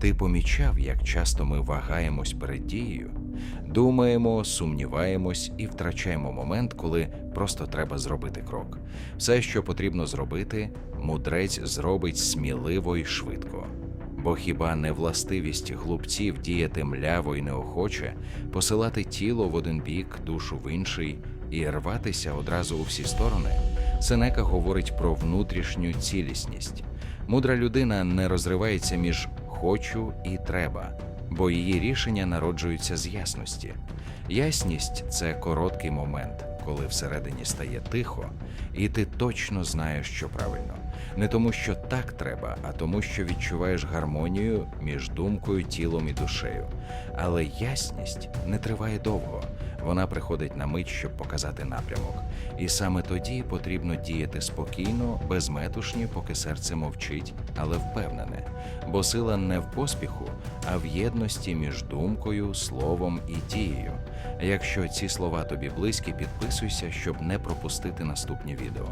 Ти помічав, як часто ми вагаємось перед дією, думаємо, сумніваємось і втрачаємо момент, коли просто треба зробити крок. Все, що потрібно зробити, мудрець зробить сміливо і швидко. Бо хіба не властивість глупців діяти мляво й неохоче, посилати тіло в один бік, душу в інший і рватися одразу у всі сторони? Сенека говорить про внутрішню цілісність. Мудра людина не розривається між хочу і треба, бо її рішення народжуються з ясності. Ясність це короткий момент, коли всередині стає тихо, і ти точно знаєш, що правильно. Не тому, що так треба, а тому, що відчуваєш гармонію між думкою, тілом і душею. Але ясність не триває довго. Вона приходить на мить, щоб показати напрямок. І саме тоді потрібно діяти спокійно, без метушні, поки серце мовчить, але впевнене. Бо сила не в поспіху, а в єдності між думкою, словом і дією. Якщо ці слова тобі близькі, підписуйся, щоб не пропустити наступні відео.